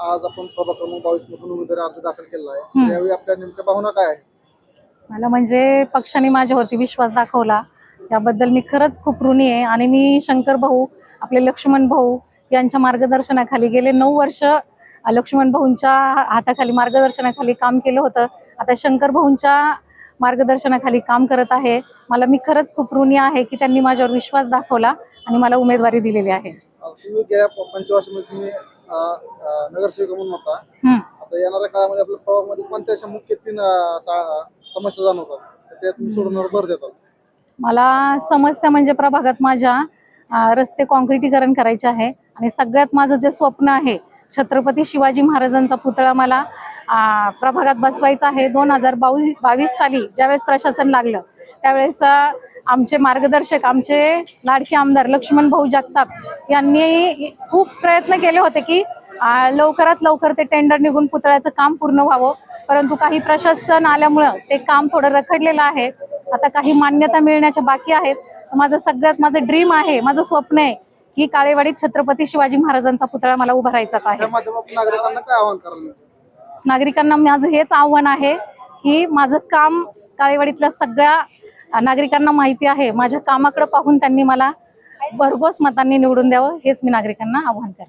आज आपण प्रभाग क्रमांक बावीस मधून उमेदवारी अर्ज दाखल केला आहे. हम्म. त्यावेळी आपल्या नेमक्या भावना काय आहे मला म्हणजे पक्षाने माझ्यावरती विश्वास दाखवला. याबद्दल मी खरंच खूप ऋणी आहे आणि मी शंकर भाऊ आपले लक्ष्मण भाऊ यांच्या मार्गदर्शनाखाली गेले नऊ वर्ष लक्ष्मण भाऊंच्या हाताखाली मार्गदर्शनाखाली काम केलं होतं. आता शंकर भाऊंच्या मार्गदर्शनाखाली काम करत आहे. मला मी खरंच खूप ऋणी आहे की त्यांनी माझ्यावर विश्वास दाखवला आणि मला उमेदवारी दिलेली आहे. अं, तुम्ही गेल्या पंचवर्षामध्ये तुम्ही अं, अं, नगरसेविका म्हणून होता. हम्म. आता येणाऱ्या काळामध्ये आपल्या प्रभागामध्ये कोणत्या अशा मुख्य तीन समस्या जाणवतात? तर त्या तुम्ही सोडवण्यावर भर देतात. मला समस्या म्हणजे प्रभागात माझ्या रस्ते कॉन्क्रिटीकरण करायचे आहे आणि सगळ्यात माझं जे स्वप्न आहे छत्रपती शिवाजी महाराजांचा पुतळा मला प्रभागात बसवायचं आहे. दोन हजार बावीस बावीस साली ज्यावेळेस प्रशासन लागलं त्यावेळेस आमचे मार्गदर्शक आमचे लाडके आमदार लक्ष्मण भाऊ जगताप यांनी खूप प्रयत्न केले होते की लवकरात लवकर ते टेंडर निघून पुतळ्याचं काम पूर्ण व्हावं. परंतु काही प्रशासन आल्यामुळं ते काम थोडं रखडलेलं आहे. आता काही मान्यता मिळण्याच्या बाकी आहेत. माझं सगळ्यात माझं ड्रीम आहे माझं स्वप्न आहे की काळेवाडीत छत्रपती शिवाजी महाराजांचा पुतळा मला उभारायचाच आहे. नागरिकांना माझं हेच आव्हान आहे की माझं काम काळेवाडीतल्या सगळ्या नागरिकांना माहिती आहे. माझ्या कामाकडे पाहून त्यांनी मला भरघोस मतांनी निवडून द्यावं हेच मी नागरिकांना आव्हान करते.